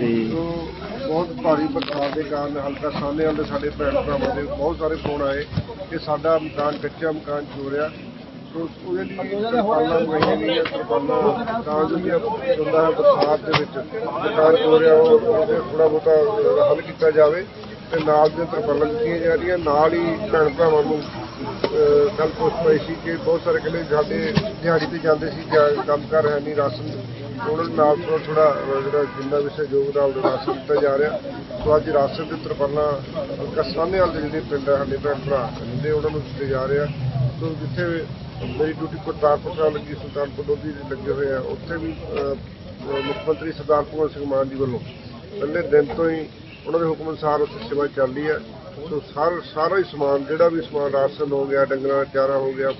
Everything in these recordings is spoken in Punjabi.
ਤੇ ਬਹੁਤ ਭਾਰੀ ਬਰਸਾਤ ਦੇ ਕਾਰਨ ਹਲਕਾ ਸਾਹਮਣੇ ਵਾਲੇ ਸਾਡੇ ਭੈਣ ਭਰਾਵਾਂ ਦੇ ਬਹੁਤ ਸਾਰੇ ਫੋਨ ਆਏ ਕਿ ਸਾਡਾ ਮਕਾਨ ਕੱਚਾ ਮਕਾਨ ਚੋ ਰਿਹਾ ਸੋ ਉਹਦੇ ਲਈ ਤਰਪਾਲਾਂ ਮੰਗਾਈਆਂ ਗਈਆਂ ਤਰਪਾਲਾਂ ਤਾਂ ਹੁੰਦਾ ਹੈ ਬਰਸਾਤ ਦੇ ਵਿੱਚ ਮਕਾਨ ਚੋ ਰਿਹਾ ਉਹ ਥੋੜਾ ਬਹੁਤਾ ਹੱਲ ਕੀਤਾ ਜਾਵੇ ਤੇ ਨਾਲ ਦੀਆਂ ਤਰਪਾਲਾਂ ਦਿੱਤੀਆਂ ਜਾ ਰਹੀਆਂ। ਨਾਲ ਹੀ ਭੈਣ ਭਰਾਵਾਂ ਨੂੰ ਕੱਲ ਪੁੱਛ ਪਈ ਸੀ ਕਿ ਬਹੁਤ ਸਾਰੇ ਕਹਿੰਦੇ ਸਾਡੇ ਦਿਹਾੜੀ ਤੇ ਜਾਂਦੇ ਸੀ ਜਾਂ ਕੰਮ ਕਰ ਹੈ ਨਹੀਂ ਰਾਸ਼ਨ ਉਹਨਾਂ ਦੇ ਨਾਲ ਥੋੜਾ ਥੋੜਾ ਜਿਹੜਾ ਜਿੰਨਾ ਵੀ ਸਹਿਯੋਗ ਦਾ ਨਾਲ ਰਾਸ਼ਨ ਦਿੱਤਾ ਜਾ ਰਿਹਾ। ਸੋ ਅੱਜ ਰਾਸ਼ਨ ਦੇ ਤਰਪਾਲਾਂ ਹਲਕਾ ਸਾਹਮਣੇ ਵਾਲੇ ਦੇ ਜਿਹੜੇ ਪਿੰਡ ਆ, ਸਾਡੇ ਭੈਣ ਭਰਾ ਰਹਿੰਦੇ ਉਹਨਾਂ ਨੂੰ ਦਿੱਤੇ ਜਾ ਰਹੇ ਆ। ਸੋ ਜਿੱਥੇ ਮੇਰੀ ਡਿਊਟੀ ਕਰਤਾਰਪੁਰ ਨਾਲ ਲੱਗੀ, ਸੁਲਤਾਨਪੁਰ ਲੋਧੀ ਦੇ ਲੱਗੇ ਹੋਏ ਆ, ਉੱਥੇ ਵੀ ਮੁੱਖ ਮੰਤਰੀ ਸਰਦਾਰ ਭਗਵੰਤ ਸਿੰਘ ਮਾਨ ਜੀ ਵੱਲੋਂ ਪਹਿਲੇ ਦਿਨ ਤੋਂ ਹੀ ਉਹਨਾਂ ਦੇ ਹੁਕਮ ਅਨੁਸਾਰ ਉੱਥੇ ਸੇਵਾ ਚੱਲ ਰਹੀ ਹੈ ਸੋ ਸਾਰਾ ਸਾਰਾ ਹੀ ਸਮਾਨ, ਜਿਹੜਾ ਵੀ ਸਮਾਨ ਰਾਸ਼ਨ ਹੋ ਗਿਆ, ਡੰਗਰਾਂ ਚਾਰਾ ਹੋ ਗਿਆ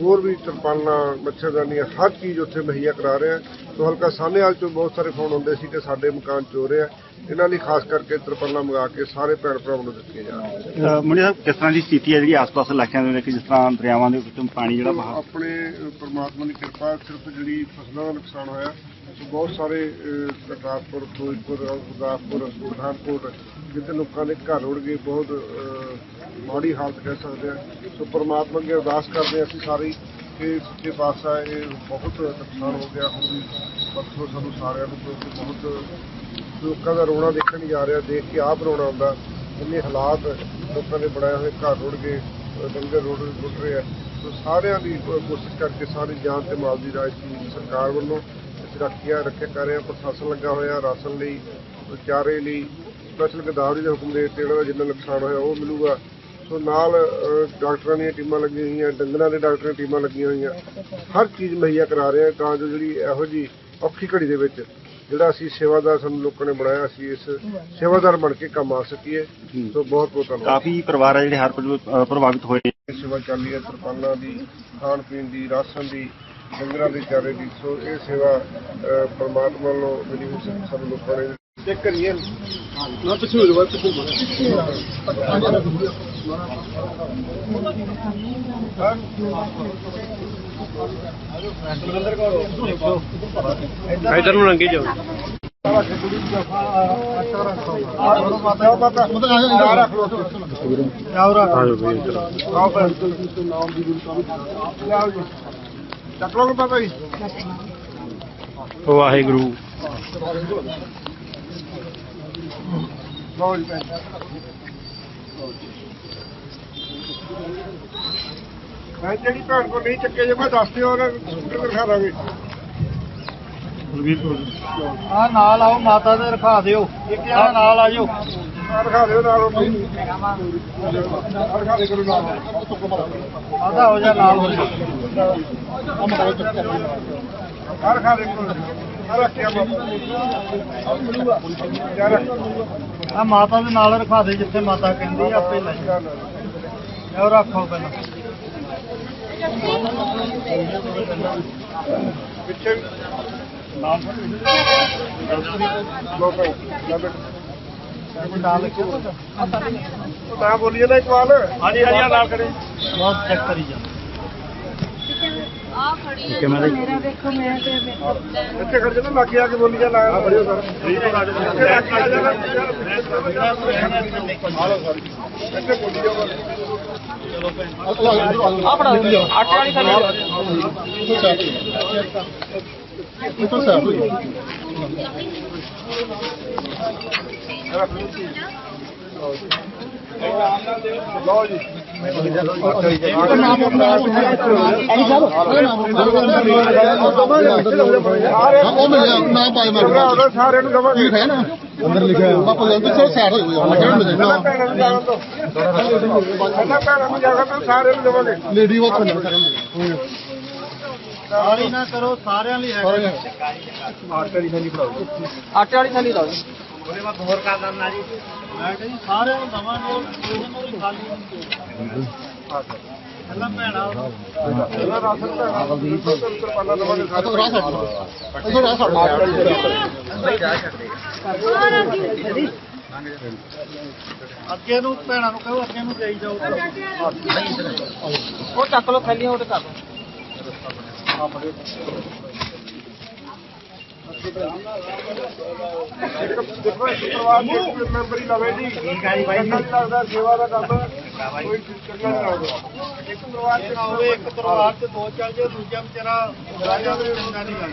ਹੋਰ ਵੀ ਤਰਪਾਲਾਂ ਮੱਛਰਦਾਨੀਆਂ ਹਰ ਚੀਜ਼ ਉੱਥੇ ਮੁਹੱਈਆ ਕਰਾ ਰਹੇ ਆ। ਸੋ ਹਲਕਾ ਸਾਹਨੇਵਾਲ ਚੋਂ ਬਹੁਤ ਸਾਰੇ ਫੋਨ ਆਉਂਦੇ ਸੀ ਕਿ ਸਾਡੇ ਮਕਾਨ ਚੋ ਰਹੇ ਆ। ਇਹਨਾਂ ਲਈ ਖਾਸ ਕਰਕੇ ਤਰਪਾਲਾਂ ਮੰਗਾ ਕੇ ਸਾਰੇ ਭੈਣ ਭਰਾਵਾਂ ਨੂੰ ਦਿੱਤੀਆਂ ਜਾ ਰਹੀਆਂ ਮੁੰਡੇ ਸਾਹਿਬ ਕਿਸ ਤਰ੍ਹਾਂ ਦੀ ਸਥਿਤੀ ਹੈ ਜਿਹੜੀ ਆਸ-ਪਾਸ ਇਲਾਕਿਆਂ ਦੇ ਵਿੱਚ ਜਿਸ ਤਰ੍ਹਾਂ ਦਰਿਆਵਾਂ ਦੇ ਵਿੱਚੋਂ ਪਾਣੀ ਜਿਹੜਾ ਬਾਹਰ ਆਪਣੇ ਪ੍ਰਮਾਤਮਾ ਦੀ ਕਿਰਪਾ ਸਿਰਫ ਜਿਹੜੀ ਫਸਲਾਂ ਦਾ ਨੁਕਸਾਨ ਹੋਇਆ। ਸੋ ਬਹੁਤ ਸਾਰੇ ਕਰਤਾਰਪੁਰ ਫਿਰੋਜ਼ਪੁਰ ਗੁਰਦਾਸਪੁਰ ਪਠਾਨਕੋਟ ਜਿੱਥੇ ਲੋਕਾਂ ਦੇ ਘਰ ਉੜ ਗਏ ਬਹੁਤ ਮਾੜੀ ਹਾਲਤ ਕਹਿ ਸਕਦੇ ਆ ਸੋ ਪਰਮਾਤਮਾ ਅੱਗੇ ਅਰਦਾਸ ਕਰਦੇ ਹਾਂ ਅਸੀਂ ਸਾਰੇ ਕਿ ਸੱਚੇ ਪਾਤਸ਼ਾਹ ਇਹ ਬਹੁਤ ਨੁਕਸਾਨ ਹੋ ਗਿਆ, ਹੁਣ ਵੀ ਪਰਸੋਂ ਸਾਨੂੰ ਸਾਰਿਆਂ ਨੂੰ, ਕਿਉਂਕਿ ਬਹੁਤ ਲੋਕਾਂ ਦਾ ਰੋਣਾ ਦੇਖਣ ਨਹੀਂ ਜਾ ਰਿਹਾ, ਦੇਖ ਕੇ ਆਪ ਰੋਣਾ ਆਉਂਦਾ ਇੰਨੇ ਹਾਲਾਤ ਲੋਕਾਂ ਦੇ ਬਣਾਏ ਹੋਏ, ਘਰ ਰੁੜ ਗਏ ਅਹ ਡੰਗਰ ਰੁੜ ਰੁੜ ਰਹੇ ਆ। ਸੋ ਸਾਰਿਆਂ ਦੀ ਕੋਸ਼ਿਸ਼ ਕਰਕੇ ਸਾਰੀ ਜਾਨ ਤੇ ਮਾਲ ਦੀ ਰਾਜਨੀਤੀ ਸਰਕਾਰ ਵੱਲੋਂ ਅਸੀਂ ਰੱਖਿਆ ਰੱਖਿਆ ਕਰ ਰਹੇ ਹਾਂ। ਪ੍ਰਸ਼ਾਸਨ ਲੱਗਾ ਹੋਇਆ ਰਾਸ਼ਨ ਲਈ, ਚਾਰੇ ਲਈ, ਸਪੈਸ਼ਲ ਗਦਾਵਰੀ ਦੇ ਹੁਕਮ ਦੇ ਦਿੱਤੇ ਇਹਨਾਂ ਦਾ ਜਿੰਨਾ ਨੁਕਸਾਨ ਹੋਇਆ ਉਹ ਮਿਲੂਗਾ। ਸੋ ਨਾਲ ਡਾਕਟਰਾਂ ਦੀਆਂ ਟੀਮਾਂ ਲੱਗੀਆਂ ਹੋਈਆਂ ਡੰਗਰਾਂ ਦੇ ਡਾਕਟਰਾਂ ਦੀਆਂ ਟੀਮਾਂ ਲੱਗੀਆਂ ਹੋਈਆਂ। ਹਰ ਚੀਜ਼ ਮੁਹੱਈਆ ਕਰਾ ਰਹੇ ਆ ਤਾਂ ਜੋ ਜਿਹੜੀ ਇਹੋ ਜੀ ਔਖੀ ਘੜੀ ਦੇ ਵਿੱਚ ਜਿਹੜਾ ਅਸੀਂ ਸੇਵਾਦਾਰ ਸਾਨੂੰ ਲੋਕਾਂ ਨੇ ਬਣਾਇਆ ਅਸੀਂ ਇਸ ਸੇਵਾਦਾਰ ਬਣ ਕੇ ਕੰਮ ਆ ਸਕੀਏ। ਸੋ ਬਹੁਤ ਬਹੁਤ ਧੰਨਵਾਦ। ਕਾਫੀ ਪਰਿਵਾਰ ਆ ਜਿਹੜੇ ਹਰ ਪ੍ਰਭਾਵਿਤ ਹੋਏ। ਸੇਵਾ ਚੱਲ ਰਹੀ ਹੈ ਤਰਪਾਲਾਂ ਦੀ ਖਾਣ ਪੀਣ ਦੀ ਰਾਸ਼ਨ ਦੀ ਡੰਗਰਾਂ ਦੇ ਚਾਰੇ ਦੀ। ਸੋ ਇਹ ਸੇਵਾ ਪ੍ਰਮਾਤਮਾ ਵੱਲੋਂ ਮਿਲੀ ਹੋਈ ਸੀ ਸਾਨੂੰ ਲੋਕਾਂ ਨੇ ਚੈੱਕ ਕਰੀਏ ਨਾ ਪਿੱਛੇ ਹੋ ਜਾਓ ਪਿੱਛੇ ਇਧਰ ਨੂੰ ਲੰਘੀ ਜਾਓ ਚੱਕ ਲਓ ਬਾਬਾ ਜੀ ਵਾਹਿਗੁਰੂ ਜੀ ਮੈਂ ਜਿਹੜੀ ਭੈਣ ਕੋਲ ਨਹੀਂ ਚੱਕੇ ਜੇ ਮੈਂ ਦੱਸ ਦਿਓ ਉਹਨਾਂ ਨੂੰ ਸਕੂਟਰ ਦਿਖਾ ਦਾਂਗੇ। ਆ ਨਾਲ ਆਓ ਮਾਤਾ ਦੇ ਰਖਾ ਦਿਓ। ਇੱਕ ਜਣਾ ਨਾਲ ਆ ਜਾਓ। ਦਿਖਾ ਦਿਓ ਨਾਲ ਆਹ ਦਿਖਾ ਦੇ ਕਰੋ ਨਾਲ। ਆਦਾ ਹੋ ਜਾ ਨਾਲ ਹੋ ਜਾ। ਦਿਖਾ ਦੇ ਕਰੋ ਆ ਮਾਤਾ ਦੇ ਨਾਲ ਰਖਾ ਦੇ ਜਿੱਥੇ ਮਾਤਾ ਕਹਿੰਦੀ ਆ, ਆਪੇ ਲੈ ਜਾ ਉਹ ਰੱਖੋ ਪਹਿਲਾਂ ਪਿੱਛੇ ਨਾਮ ਲੋ ਭੈਣ ਲੈ ਬੇਟਾ ਤਾਂ ਬੋਲੀਏ ਨਾ ਇਕਵਾਲ ਹਾਂਜੀ ਹਾਂਜੀ ਨਾਲ ਕਰੇ ਬਹੁਤ ਚੈੱਕ ਕਰੀ ਜਾ ਖੜੀ ਹੈ ਮੇਰਾ ਦੇਖੋ ਮੈਂ ਤੇ ਦੇਖੋ। ਇੱਥੇ ਖੜ ਜਾ ਲੱਗ ਗਿਆ ਕਿ ਬੋਲੀ ਜਾ ਲਾਇਆ ਬੜਿਓ ਸਰ। ਜਰਾ ਹਾਲੋ ਸਰ। ਇੱਥੇ ਬੋਲੀ ਜਾ ਲਓ ਜੀ ਉਹ ਮਿਲਿਆ ਨਾ ਪਾਏ ਮੈਂ ਉਹਦਾ ਸਾਰਿਆਂ ਨੂੰ ਦਵਾਂਗੇ ਹੈ ਨਾ ਅੰਦਰ ਲਿਖਿਆ ਬਾਪੂ ਜਲਦੀ ਸੋ ਸਾਈਡ ਹੋਈ ਹੋਈ ਹੈ ਪਹਿਲਾਂ ਭੈਣਾਂ ਨੂੰ ਜਾਣ ਦੋ ਪਹਿਲਾਂ ਭੈਣਾਂ ਨੂੰ ਜਾਣ ਦੋ ਸਾਰਿਆਂ ਨੂੰ ਦਵਾਂਗੇ ਲੇਡੀ ਉਹ ਥੱਲੇ ਸਾਰੀ ਲਈ ਹੈ ਆਟੇ ਵਾਲੀ ਥਾਲੀ ਲਾਓ ਮੈਂ ਕਹਿੰਦੀ ਸਾਰਿਆਂ ਨੂੰ ਦਵਾਂਗੇ ਉਹਨਾਂ ਨੂੰ ਵੀ ਖਾਲੀ ਨਹੀਂ ਪਹਿਲਾਂ ਭੈਣਾ ਪਹਿਲਾਂ ਰਾਸ਼ਨ ਭੈਣਾਂ ਨੂੰ ਤਰਪਾਲਾਂ ਦਵਾਂਗੇ ਸਾਰੇ ਰਾਹ ਛੱਡ ਅਸੋ ਰਾਹ? ਛੱਡ ਅੱਗੇ ਨੂੰ ਭੈਣਾਂ ਨੂੰ ਕਹੋ ਅੱਗੇ ਨੂੰ ਜਾਈ ਜਾਓ। ਉਹ ਚੱਕ ਲੋ ਥੈਲੀਆਂ ਉਹ ਤੇ ਕਰ ਲਓ। ਇੱਕ ਦੇਖੋ ਇਸ ਪਰਿਵਾਰ ਦੇ ਮੈਂਬਰ ਹੀ ਲਵੇ ਜੀ ਠੀਕ ਹੈ ਜੀ ਬਾਈ ਜੀ ਲੱਗਦਾ ਸੇਵਾ ਦਾ ਕੰਮ ਕੋਈ ਚੰਗਾ ਨਹੀਂ ਲੱਗਦਾ ਇੱਕ ਪਰਿਵਾਰ ਚ ਹੋਵੇ ਇੱਕ ਪਰਿਵਾਰ ਤੇ ਦੋ ਚੱਲ ਜੇ ਦੂਜਾ ਵਿਚਾਰਾ ਉਡਾ ਜਾਵੇ ਉਹਨਾਂ ਦੀ ਗੱਲ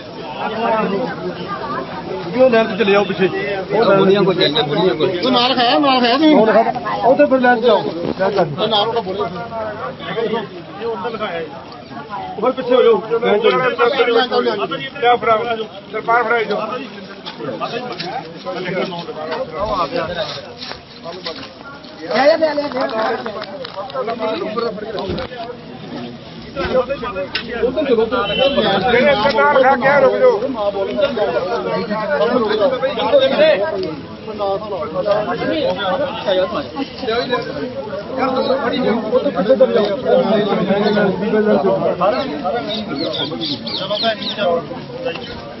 ਕਿਉਂ ਲੈਣ ਤੇ ਚਲੇ ਜਾਓ ਪਿੱਛੇ? ਉਹ ਬੁੜੀਆਂ ਕੋ ਚੱਲ ਬੁੜੀਆਂ ਕੋ ਤੂੰ ਨਾਲ ਖਾਇਆ ਨਾਲ ਖਾਇਆ ਤੂੰ। ਉੱਥੇ ਫਿਰ ਲੈਣ ਜਾਓ ਉਹ ਨਾਲ ਉਹਦਾ ਬੋਲੇ ਉਧਰ ਪਿੱਛੇ ਹੋ ਜਾਓ। ਲੈਣ ਚਲੋ ਲਿਆ ਫੜਾ ਸਰਪਾਰ ਫੜਾਈ ਜੋ ਜਿਹੜੇ ਇੱਥੇ ਨਾਲ ਖਾ ਕੇ ਰੁਕ ਜਾਓ ਆ ਕੱਟਣ